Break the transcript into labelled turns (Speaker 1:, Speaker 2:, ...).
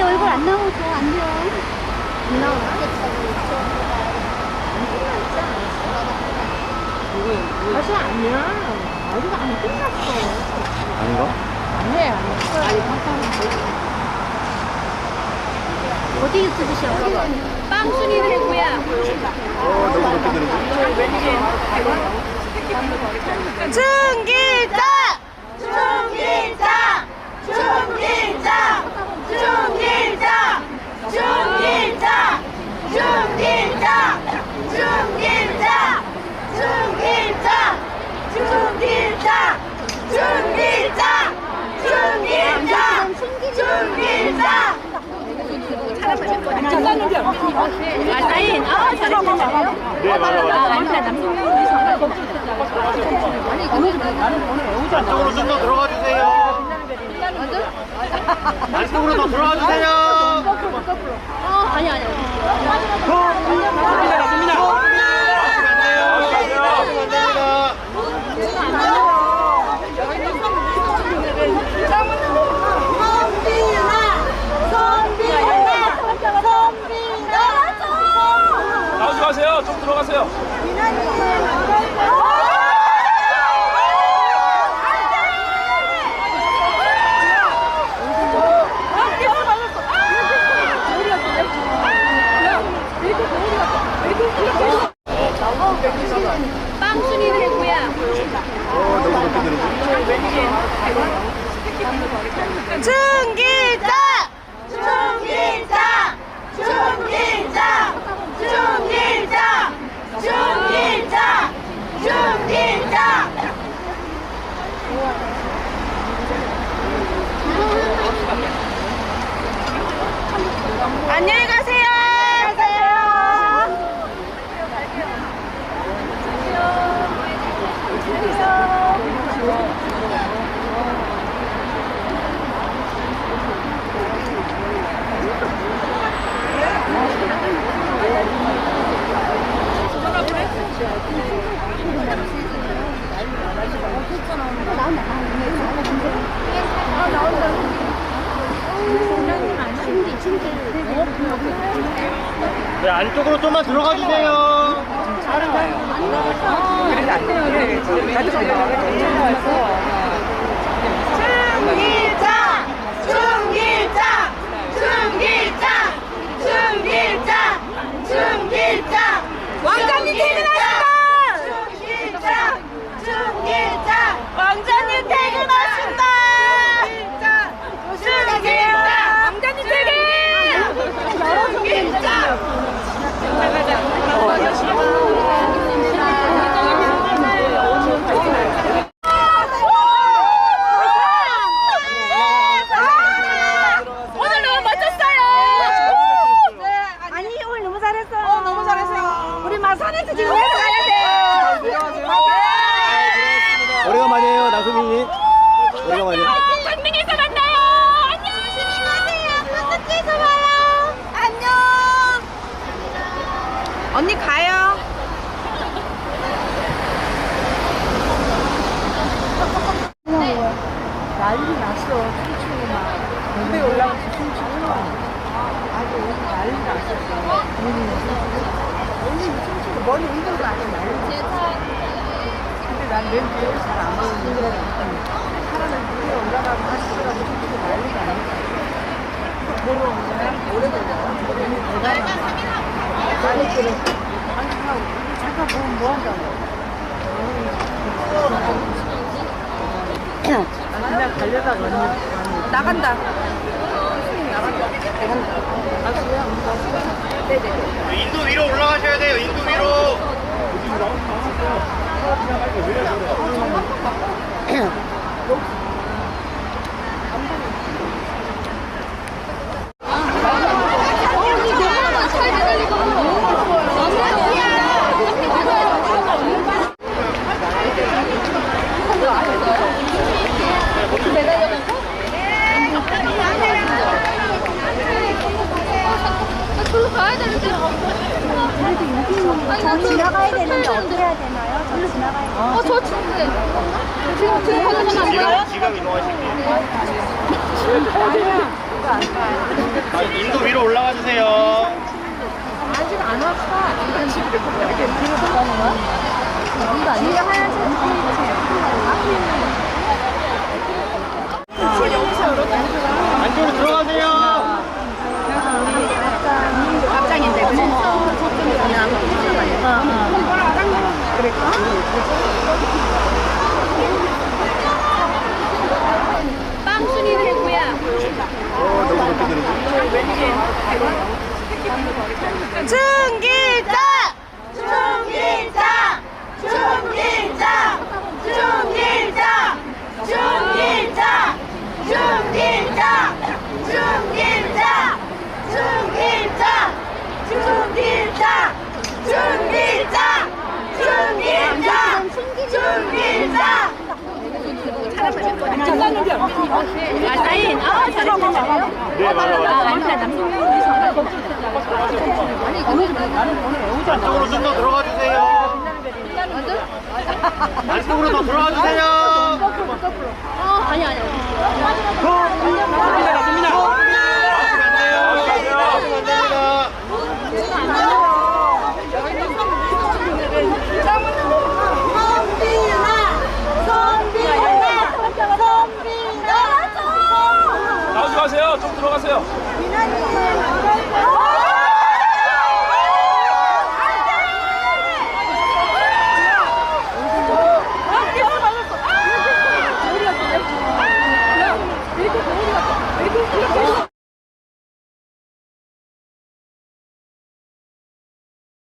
Speaker 1: 제 얼굴 안 나오고 저 안녕. 안 나와. 다시 아니야. 어디가 안 끝났어.
Speaker 2: 아닌가?
Speaker 1: 네, 아니, 어디 유튜브시야? 빵순이 대구야.
Speaker 2: 어, 너무 들리지?
Speaker 3: 중길장!
Speaker 2: 안쪽으로 좀 더 들어가 주세요. 안쪽으로 더 들어가 주세요.
Speaker 1: 어, 아니, 아니.
Speaker 4: 나오지
Speaker 3: Georgia!
Speaker 2: 네, 안쪽으로 좀만 들어가 주세요.
Speaker 3: 다른 거. 그래서 안 돼요. 나도 전화가
Speaker 2: 괜찮아서. 나수미. 오래간만이에요.
Speaker 3: 강릉에서 만나요. 안녕. 조심히 가세요. 바깥에서 봐요. 안녕. 언니 가요.
Speaker 5: 난리 났어. 춤추고 막. 무대 올라가서 춤추고 막. 아주 난리 났었어. 언니 춤추고 머리 흔들고 아주 난리 났어. 난 렌즈를 잘안 먹는 거라 사람을 위에 올라가고 하시더라도 그게 난리가 아니다 보러 오면 오래 걸려요. 오래는 대단하다 많이 들어 한국하고 잠깐 보면 뭐 한다고. 아, 그냥 달려다가
Speaker 3: 나간다. 아, 네, 네, 네.
Speaker 2: 인도 위로 올라가셔야 돼요. 인도 위로.
Speaker 1: 아, 지나가야 되는데 어떻게 해야 돼? 저 지나가야 돼요.
Speaker 6: 어, 저 지금 지금 지금 가져가면 안 돼요?
Speaker 2: 지금, 지금 이동하실게요.
Speaker 5: 아니야
Speaker 2: 아, 인도 위로 올라가 주세요.
Speaker 5: 아직 안 왔어. 이렇게 뒤로 들어가는
Speaker 3: 빵순이 누구야?
Speaker 1: 어, 너무 높게 들리지? 증기!
Speaker 3: 아, 사인. 아, 잘했어요.
Speaker 2: 네, 맞아, 맞아.
Speaker 3: 아니다, 남성이
Speaker 2: 안쪽으로 좀 더 들어가 주세요. 안쪽으로 더 들어가 주세요.
Speaker 3: 어, 아니, 아니.
Speaker 4: 수민아, 수민아.